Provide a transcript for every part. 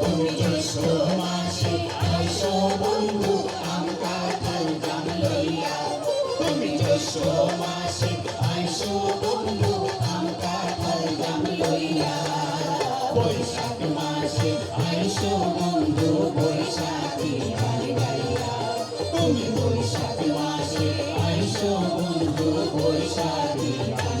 তুমি এসো, মাসি এসো বন্ধু, আমরা কাল গান লইয়া। তুমি এসো, মাসি এসো বন্ধু, আমরা কাল গান লইয়া। বৈশাখ মাসে এসো বন্ধু, বৈশাখী গান গাইয়া তুমি বৈশাখ মাসে এসো বন্ধু, বৈশাখী গান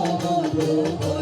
বন্ধু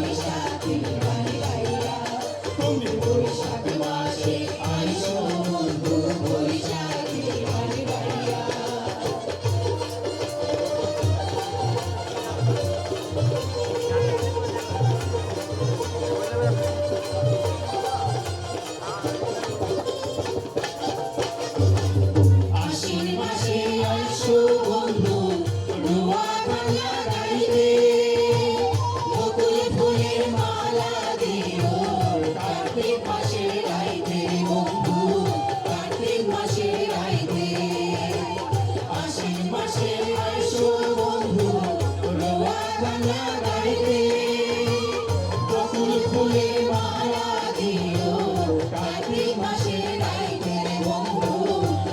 মাসে রাইতে বন্ধু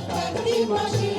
কাতি মাসে